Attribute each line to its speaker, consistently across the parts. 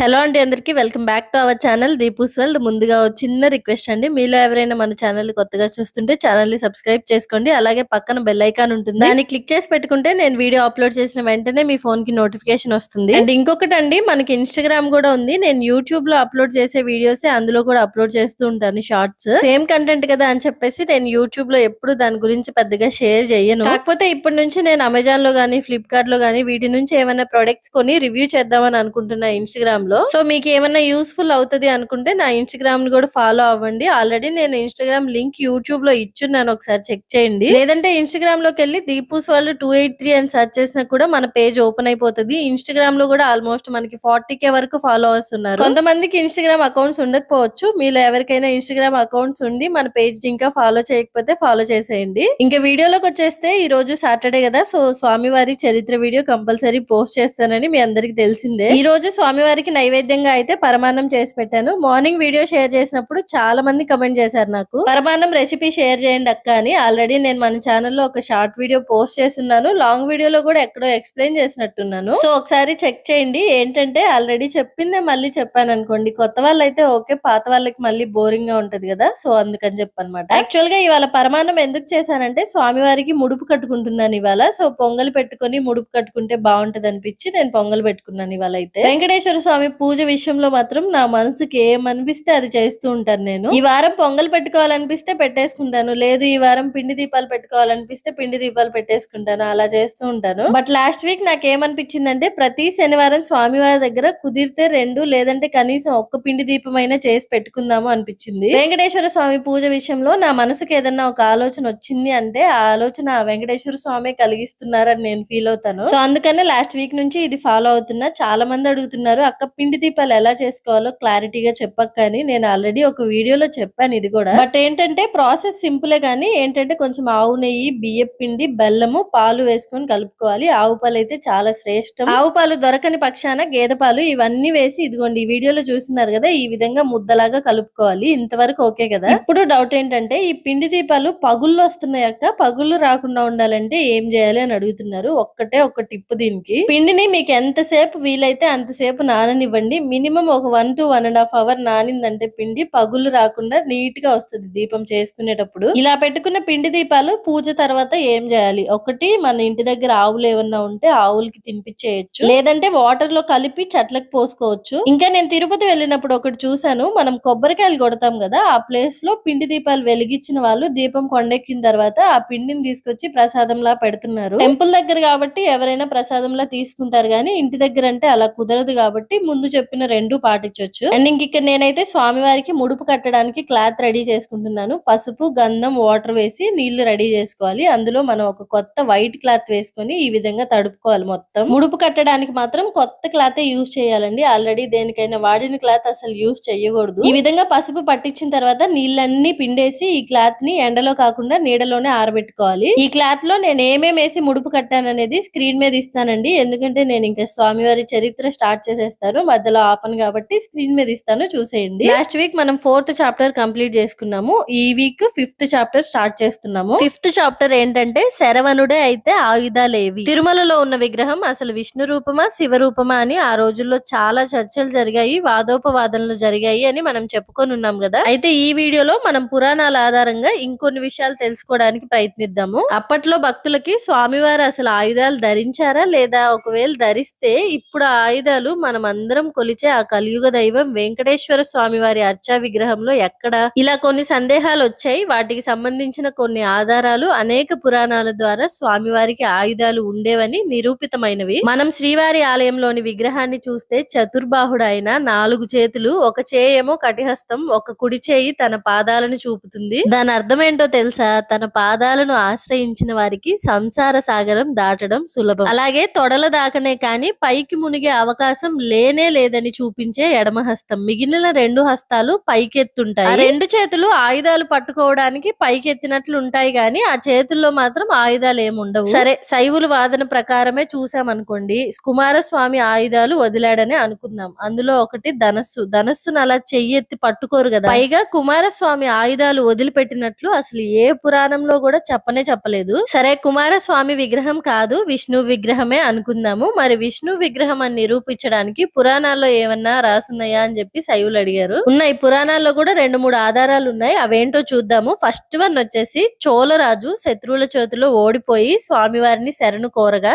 Speaker 1: Hello అండి అందరికి welcome back to our channel Deepu's world. ముందుగా చిన్న రిక్వెస్ట్ అండి. మీలో ఎవరైనా మన ఛానల్ కొత్తగా చూస్తుంటే ఛానల్ని సబ్స్క్రైబ్ చేసుకోండి. అలాగే పక్కన బెల్ ఐకాన్ ఉంటుంది. దాన్ని క్లిక్ చేసి పెట్టుకుంటే నేను వీడియో అప్లోడ్ చేసిన వెంటనే మీ ఫోన్కి నోటిఫికేషన్ వస్తుంది. అండ్ ఇంకొకటి అండి మనకి ఇన్స్టాగ్రామ్ కూడా ఉంది. నేను యూట్యూబ్లో అప్లోడ్ చేసే వీడియోస్ అందులో కూడా అప్లోడ్ చేస్తూ ఉంటాను షార్ట్స్. సేమ్ కంటెంట్ కదా అని చెప్పేసి నేను యూట్యూబ్లో ఎప్పుడు దాని గురించి పెద్దగా షేర్ చేయను. కాకపోతే ఇప్పటి నుంచి నేను అమెజాన్లో గానీ ఫ్లిప్కార్ట్లో గానీ వీటి నుంచి ఏమైనా ప్రొడక్ట్స్ కొని రివ్యూ చేద్దామని అనుకుంటున్నా ఇన్స్టాగ్రామ్ లో సో మీకు ఏమైనా యూస్ఫుల్ అవుతుంది అనుకుంటే నా ఇన్స్టాగ్రామ్ని కూడా ఫాలో అవ్వండి. ఆల్రెడీ నేను ఇన్స్టాగ్రామ్ లింక్ యూట్యూబ్లో ఇచ్చున్నాను. ఒకసారి చెక్ చేయండి. లేదంటే ఇన్స్టాగ్రామ్లోకి వెళ్ళి దీపూస్ వాళ్ళు టూ ఎయిట్ త్రీ అని సెర్చ్ చేసినా కూడా మన పేజ్ ఓపెన్ అయిపోతుంది. ఇన్స్టాగ్రామ్లో కూడా ఆల్మోస్ట్ మనకి ఫార్టీ కే వరకు ఫాలోవర్స్ ఉన్నారు. కొంతమందికి ఇన్స్టాగ్రామ్ అకౌంట్స్ ఉండకపోవచ్చు. మీలో ఎవరికైనా ఇన్స్టాగ్రామ్ అకౌంట్స్ ఉండి మన పేజ్ ఇంకా ఫాలో చేయకపోతే ఫాలో చేసేయండి. ఇంకా వీడియోలోకి వచ్చేస్తే ఈ రోజు సాటర్డే కదా. సో స్వామివారి చరిత్ర వీడియో కంపల్సరీ పోస్ట్ చేస్తానని మీ అందరికి తెలిసిందే. ఈ రోజు స్వామివారికి నైవేద్యంగా అయితే పరమాన్నం చేసి పెట్టాను. మార్నింగ్ వీడియో షేర్ చేసినప్పుడు చాలా మంది కమెంట్ చేశారు నాకు. పరమాన్నం రెసిపీ షేర్ చేయండి అక్క అని. ఆల్రెడీ నేను మన ఛానల్లో ఒక షార్ట్ వీడియో పోస్ట్ చేస్తున్నాను. లాంగ్ వీడియోలో కూడా ఎక్కడో ఎక్స్ప్లెయిన్ చేసినట్టున్నాను. సో ఒకసారి చెక్ చేయండి. ఏంటంటే ఆల్రెడీ చెప్పిందే మళ్ళీ చెప్పాను అనుకోండి. కొత్త వాళ్ళు అయితే ఓకే పాత వాళ్ళకి మళ్ళీ బోరింగ్గా ఉంటది కదా. సో అందుకని చెప్పనమాట యాక్చువల్గా ఇవాళ పరమాన్నం ఎందుకు చేశానంటే స్వామివారికి ముడుపు కట్టుకుంటున్నాను ఇవాళ. సో పొంగల్ పెట్టుకొని ముడుపు కట్టుకుంటే బాగుంటది అనిపించి నేను పొంగల్ పెట్టుకున్నాను ఇవాళ అయితే. వెంకటేశ్వర స్వామి పూజ విషయంలో మాత్రం నా మనసుకి ఏమనిపిస్తే అది చేస్తూ ఉంటాను నేను. ఈ వారం పొంగల్ పెట్టుకోవాలనిపిస్తే పెట్టేసుకుంటాను. లేదు ఈ వారం పిండి దీపాలు పెట్టుకోవాలనిపిస్తే పిండి దీపాలు పెట్టేసుకుంటాను. అలా చేస్తూ ఉంటాను. బట్ లాస్ట్ వీక్ నాకు ఏమనిపించిందంటే ప్రతి శనివారం స్వామివారి దగ్గర కుదిరితే రెండు లేదంటే కనీసం ఒక్క పిండి దీపమైనా చేసి పెట్టుకుందాము అనిపించింది. వెంకటేశ్వర స్వామి పూజ విషయంలో నా మనసుకి ఏదన్నా ఒక ఆలోచన వచ్చింది అంటే ఆ ఆలోచన ఆ వెంకటేశ్వర స్వామి కలిగిస్తున్నారని నేను ఫీల్ అవుతాను. సో అందుకనే లాస్ట్ వీక్ నుంచి ఇది ఫాలో అవుతున్నా. చాలా మంది అడుగుతున్నారు అక్క పిండి దీపాలు ఎలా చేసుకోవాలో క్లారిటీగా చెప్పక కానీ నేను ఆల్రెడీ ఒక వీడియోలో చెప్పాను ఇది కూడా. బట్ ఏంటంటే ప్రాసెస్ సింపులే కానీ ఏంటంటే కొంచెం ఆవు నెయ్యి బియ్యం పిండి బెల్లము పాలు వేసుకొని కలుపుకోవాలి. ఆవు పాలు అయితే చాలా శ్రేష్టం. ఆవు పాలు దొరకని పక్షాన గేదె పాలు ఇవన్నీ వేసి ఇదిగోండి ఈ వీడియోలో చూస్తున్నారు కదా ఈ విధంగా ముద్దలాగా కలుపుకోవాలి. ఇంతవరకు ఓకే కదా. ఇప్పుడు డౌట్ ఏంటంటే ఈ పిండి దీపాలు పగుళ్ళు వస్తున్నాయి అక్క. పగుళ్ళు రాకుండా ఉండాలంటే ఏం చేయాలి అని అడుగుతున్నారు. ఒక్కటే ఒక టిప్ దీనికి. పిండిని మీకు ఎంతసేపు వీలైతే అంతసేపు నాననివ్వండి మినిమం ఒక one two one and half hour నానిందంటే పిండి పగులు రాకుండా నీట్గా వస్తుంది దీపం చేసుకునేటప్పుడు. ఇలా పెట్టుకున్న పిండి దీపాలు పూజ తర్వాత ఏం చేయాలి? ఒకటి మన ఇంటి దగ్గర ఆవులు ఏమన్నా ఉంటే ఆవులకి తినిపించేయచ్చు లేదంటే వాటర్లో కలిపి చెట్లకు పోసుకోవచ్చు. ఇంకా నేను తిరుపతి వెళ్ళినప్పుడు ఒకటి చూసాను మనం కొబ్బరికాయలు కొడతాం కదా ఆ ప్లేస్లో పిండి దీపాలు వెలిగించిన వాళ్ళు దీపం కొండెక్కిన తర్వాత ఆ పిండిని తీసుకొచ్చి ప్రసాదంలా పెడుతున్నారు. టెంపుల్ దగ్గర కాబట్టి ఎవరైనా ప్రసాదంలా తీసుకుంటారు కానీ ఇంటి దగ్గర అంటే అలా కుదరదు కాబట్టి ముందు చెప్పిన రెండు పాటించవచ్చు అండ్ ఇంక ఇక్కడ నేనైతే స్వామివారికి ముడుపు కట్టడానికి క్లాత్ రెడీ చేసుకుంటున్నాను. పసుపు గంధం వాటర్ వేసి నీళ్ళు రెడీ చేసుకోవాలి. అందులో మనం ఒక కొత్త వైట్ క్లాత్ వేసుకొని ఈ విధంగా తడుపుకోవాలి మొత్తం. ముడుపు కట్టడానికి మాత్రం కొత్త క్లాత్ యూజ్ చేయాలండి. ఆల్రెడీ దేనికైనా వాడిన క్లాత్ అసలు యూజ్ చేయకూడదు ఈ విధంగా పసుపు పట్టించిన తర్వాత నీళ్ళన్నీ పిండేసి ఈ క్లాత్ని ఎండలో కాకుండా నీడలోనే ఆరబెట్టుకోవాలి. ఈ క్లాత్లో నేను ఏమేమి వేసి ముడుపు కట్టాననేది స్క్రీన్ మీద ఇస్తానండి. ఎందుకంటే నేను ఇంకా స్వామివారి చరిత్ర స్టార్ట్ చేసేస్తాను. మధ్యలో ఆపను కాబట్టి స్క్రీన్ మీద ఇస్తాను చూసేయండి. లాస్ట్ వీక్ మనం ఫోర్త్ చాప్టర్ కంప్లీట్ చేసుకున్నాము. ఈ వీక్ ఫిఫ్త్ చాప్టర్ స్టార్ట్ చేస్తున్నాము. ఫిఫ్త్ చాప్టర్ ఏంటంటే శరవణుడే అయితే ఆయుధాలేవి. తిరుమలలో ఉన్న విగ్రహం అసలు విష్ణు రూపమా శివ రూపమా అని ఆ రోజుల్లో చాలా చర్చలు జరిగాయి వాదోపవాదనలు జరిగాయి అని మనం చెప్పుకొని ఉన్నాం కదా. అయితే ఈ వీడియోలో మనం పురాణాల ఆధారంగా ఇంకొన్ని విషయాలు తెలుసుకోవడానికి ప్రయత్నిద్దాము. అప్పట్లో భక్తులకి స్వామివారు అసలు ఆయుధాలు ధరించారా లేదా ఒకవేళ ధరిస్తే ఇప్పుడు ఆయుధాలు మనం అందరం కొలిచే ఆ కలియుగ దైవం వెంకటేశ్వర స్వామి వారి అర్చా విగ్రహంలో ఎక్కడ? ఇలా కొన్ని సందేహాలు వచ్చాయి. వాటికి సంబంధించిన కొన్ని ఆధారాలు అనేక పురాణాల ద్వారా స్వామివారికి ఆయుధాలు ఉండేవని నిరూపితమైనవి. మనం శ్రీవారి ఆలయంలోని విగ్రహాన్ని చూస్తే చతుర్బాహుడైన నాలుగు చేతులు ఒక చేయేమో కటిహస్తం ఒక కుడి చేయి తన పాదాలను చూపుతుంది. దాని అర్థం ఏంటో తెలుసా? తన పాదాలను ఆశ్రయించిన వారికి సంసార సాగరం దాటడం సులభం. అలాగే తొడల దాకనే కాని పైకి మునిగే అవకాశం లేని లేదని చూపించే ఎడమ హస్తం. మిగిలిన రెండు హస్తాలు పైకెత్తుంటాయి. రెండు చేతులు ఆయుధాలు పట్టుకోవడానికి పైకెత్తినట్లు ఉంటాయి గాని ఆ చేతుల్లో మాత్రం ఆయుధాలు ఏమి ఉండవు. సరే. శైవులు వాదన ప్రకారమే చూసామనుకోండి కుమారస్వామి ఆయుధాలు వదిలాడని అనుకుందాం. అందులో ఒకటి ధనస్సు. ధనస్సును అలా చెయ్యెత్తి పట్టుకోరు కదా. పైగా కుమారస్వామి ఆయుధాలు వదిలిపెట్టినట్లు అసలు ఏ పురాణంలో కూడా చెప్పనే చెప్పలేదు. సరే కుమారస్వామి విగ్రహం కాదు విష్ణు విగ్రహమే అనుకుందాము. మరి విష్ణు విగ్రహం అని నిరూపించడానికి పురాణ పురాణాల్లో ఏమన్నా రాసున్నాయా అని చెప్పి శైవులు అడిగారు. ఉన్నాయి. పురాణాల్లో కూడా రెండు మూడు ఆధారాలు ఉన్నాయి. అవేంటో చూద్దాము. ఫస్ట్ వన్ వచ్చేసి చోళరాజు శత్రువుల చేతిలో ఓడిపోయి స్వామివారిని శరణు కోరగా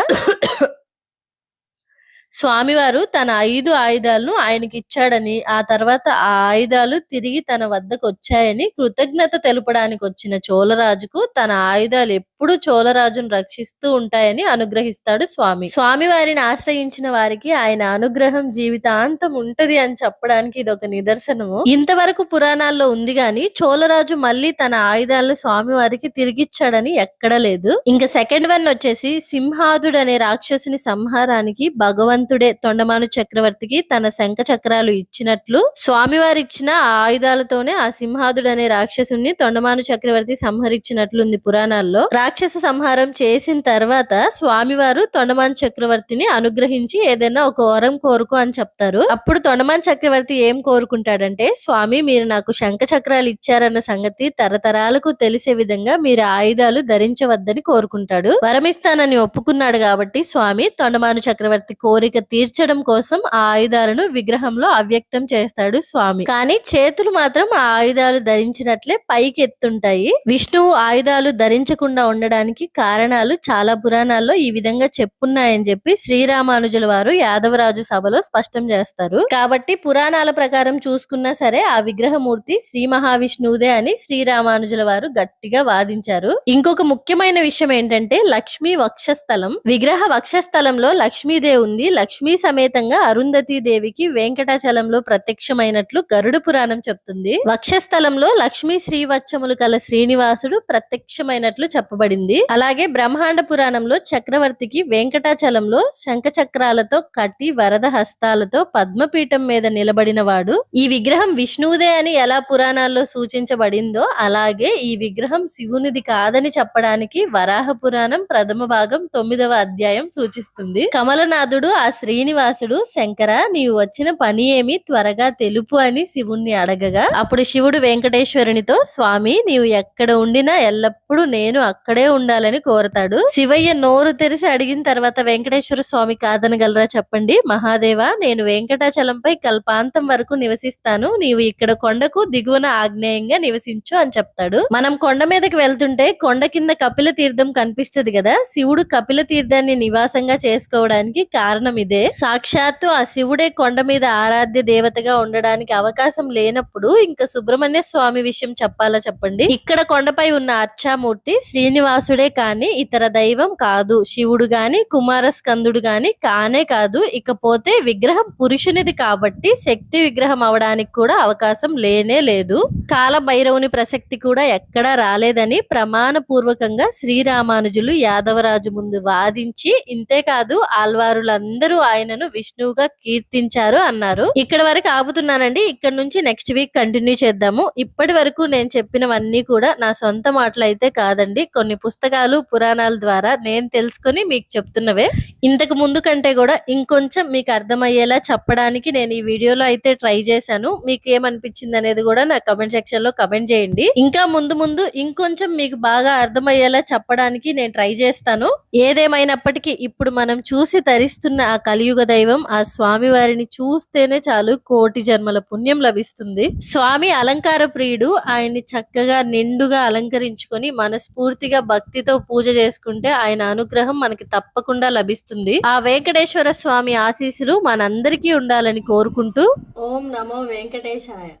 Speaker 1: స్వామివారు తన ఐదు ఆయుధాలను ఆయనకి ఇచ్చాడని ఆ తర్వాత ఆ ఆయుధాలు తిరిగి తన వద్దకు వచ్చాయని కృతజ్ఞత తెలుపడానికి వచ్చిన చోళరాజుకు తన ఆయుధాలు ఎప్పుడు చోళరాజును రక్షిస్తూ ఉంటాయని అనుగ్రహిస్తాడు స్వామి. స్వామి వారిని ఆశ్రయించిన వారికి ఆయన అనుగ్రహం జీవితాంతం ఉంటది అని చెప్పడానికి ఇది ఒక నిదర్శనము. ఇంతవరకు పురాణాల్లో ఉంది గాని చోళరాజు మళ్ళీ తన ఆయుధాలను స్వామివారికి తిరిగిచ్చాడని ఎక్కడా లేదు. ఇంకా సెకండ్ వన్ వచ్చేసి సింహాదుడు అనే రాక్షసుని సంహారానికి భగవంతు భగవంతుడే తొండమాను చక్రవర్తికి తన శంఖ చక్రాలు ఇచ్చినట్లు స్వామివారిచ్చిన ఆయుధాలతోనే ఆ సింహాదుడు అనే రాక్షసుని తొండమాను చక్రవర్తి సంహరించినట్లుంది పురాణాల్లో. రాక్షస సంహారం చేసిన తర్వాత స్వామివారు తొండమాన్ చక్రవర్తిని అనుగ్రహించి ఏదైనా ఒక వరం కోరుకో అని చెప్తారు. అప్పుడు తొండమాన్ చక్రవర్తి ఏం కోరుకుంటాడంటే స్వామి మీరు నాకు శంఖ చక్రాలు ఇచ్చారన్న సంగతి తరతరాలకు తెలిసే విధంగా మీరు ఆయుధాలు ధరించవద్దని కోరుకుంటాడు. వరమిస్తానని ఒప్పుకున్నాడు కాబట్టి స్వామి తొండమాను చక్రవర్తి కోరిక తీర్చడం కోసం ఆ ఆయుధాలను విగ్రహంలో అవ్యక్తం చేస్తాడు స్వామి. కానీ చేతులు మాత్రం ఆ ఆయుధాలు ధరించినట్లే పైకి ఎత్తుంటాయి విష్ణువు ఆయుధాలు ధరించకుండా ఉండడానికి కారణాలు చాలా పురాణాల్లో ఈ విధంగా చెప్పున్నాయని చెప్పి శ్రీరామానుజుల వారు యాదవరాజు సభలో స్పష్టం చేస్తారు. కాబట్టి పురాణాల ప్రకారం చూసుకున్నా సరే ఆ విగ్రహమూర్తి శ్రీ మహావిష్ణువుదే అని శ్రీరామానుజుల వారు గట్టిగా వాదించారు. ఇంకొక ముఖ్యమైన విషయం ఏంటంటే లక్ష్మీ వక్షస్థలం. విగ్రహ వక్షస్థలంలో లక్ష్మీదేవి ఉంది లక్ష్మీ సమేతంగా అరుంధతి దేవికి వెంకటాచలంలో ప్రత్యక్షమైనట్లు గరుడ పురాణం చెప్తుంది. వక్షస్థలంలో లక్ష్మీ శ్రీవత్సములు కల శ్రీనివాసుడు ప్రత్యక్షమైనట్లు చెప్పబడింది. అలాగే బ్రహ్మాండ పురాణంలో చక్రవర్తికి వెంకటాచలంలో శంఖ చక్రాలతో కట్టి వరద హస్తాలతో పద్మపీఠం మీద నిలబడిన వాడు ఈ విగ్రహం విష్ణువుదే అని ఎలా పురాణాల్లో సూచించబడిందో అలాగే ఈ విగ్రహం శివునిది కాదని చెప్పడానికి వరాహ పురాణం ప్రథమ భాగం తొమ్మిదవ అధ్యాయం సూచిస్తుంది. కమలనాథుడు ఆ శ్రీనివాసుడు శంకర నీవు వచ్చిన పని ఏమి? త్వరగా తెలుపు అని శివుణ్ణి అడగగా. అప్పుడు శివుడు వెంకటేశ్వరునితో స్వామి నీవు ఎక్కడ ఉండినా ఎల్లప్పుడూ నేను అక్కడే ఉండాలని కోరతాడు. శివయ్య నోరు తెరిసి అడిగిన తర్వాత వెంకటేశ్వర స్వామి కాదనగలరా చెప్పండి. మహాదేవ నేను వెంకటాచలంపై కల్పాంతం వరకు నివసిస్తాను. నీవు ఇక్కడ కొండకు దిగువన ఆగ్నేయంగా నివసించు అని చెప్తాడు. మనం కొండ మీదకి వెళ్తుంటే కొండ కింద కపిల తీర్థం కనిపిస్తది కదా. శివుడు కపిల తీర్థాన్ని నివాసంగా చేసుకోవడానికి కారణం ఇదే. సాక్షాత్తు ఆ శివుడే కొండ మీద ఆరాధ్య దేవతగా ఉండడానికి అవకాశం లేనప్పుడు ఇంకా సుబ్రహ్మణ్య స్వామి విషయం చెప్పాలా చెప్పండి? ఇక్కడ కొండపై ఉన్న అర్చామూర్తి శ్రీనివాసుడే కాని ఇతర దైవం కాదు. శివుడు గాని కుమారస్కందుడు గాని కానే కాదు. ఇకపోతే విగ్రహం పురుషునిది కాబట్టి శక్తి విగ్రహం అవడానికి కూడా అవకాశం లేనే లేదు. కాల భైరవుని ప్రసక్తి కూడా ఎక్కడా రాలేదని ప్రమాణ పూర్వకంగా శ్రీరామానుజులు యాదవరాజు ముందు వాదించి ఇంతేకాదు ఆల్వారులందరూ ఆయనను విష్ణువుగా కీర్తించారు అన్నారు. ఇక్కడ వరకు ఆపుతున్నానండి. ఇక్కడ నుంచి నెక్స్ట్ వీక్ కంటిన్యూ చేద్దాము. ఇప్పటి వరకు నేను చెప్పినవన్నీ కూడా నా సొంత మాటలు అయితే కాదండి. కొన్ని పుస్తకాలు పురాణాల ద్వారా నేను తెలుసుకొని మీకు చెప్తున్నవే. ఇంతకు ముందు కంటే కూడా ఇంకొంచెం మీకు అర్థమయ్యేలా చెప్పడానికి నేను ఈ వీడియోలో అయితే ట్రై చేశాను. మీకు ఏమనిపించింది అనేది కూడా నా కమెంట్ సెక్షన్లో కమెంట్ చేయండి. ఇంకా ముందు ముందు ఇంకొంచెం మీకు బాగా అర్థమయ్యేలా చెప్పడానికి నేను ట్రై చేస్తాను. ఏదేమైనప్పటికీ ఇప్పుడు మనం చూసి తరిస్తున్న ఆ కలియుగ దైవం ఆ స్వామి వారిని చూస్తేనే చాలు కోటి జన్మల పుణ్యం లభిస్తుంది. స్వామి అలంకార ప్రియుడు ఆయన్ని చక్కగా నిండుగా అలంకరించుకొని మనస్ఫూర్తిగా భక్తితో పూజ చేసుకుంటే ఆయన అనుగ్రహం మనకి తప్పకుండా లభిస్తుంది. ఆ వెంకటేశ్వర స్వామి ఆశీస్సులు మనందరికీ ఉండాలని కోరుకుంటూ ఓం నమో వెంకటేశాయ.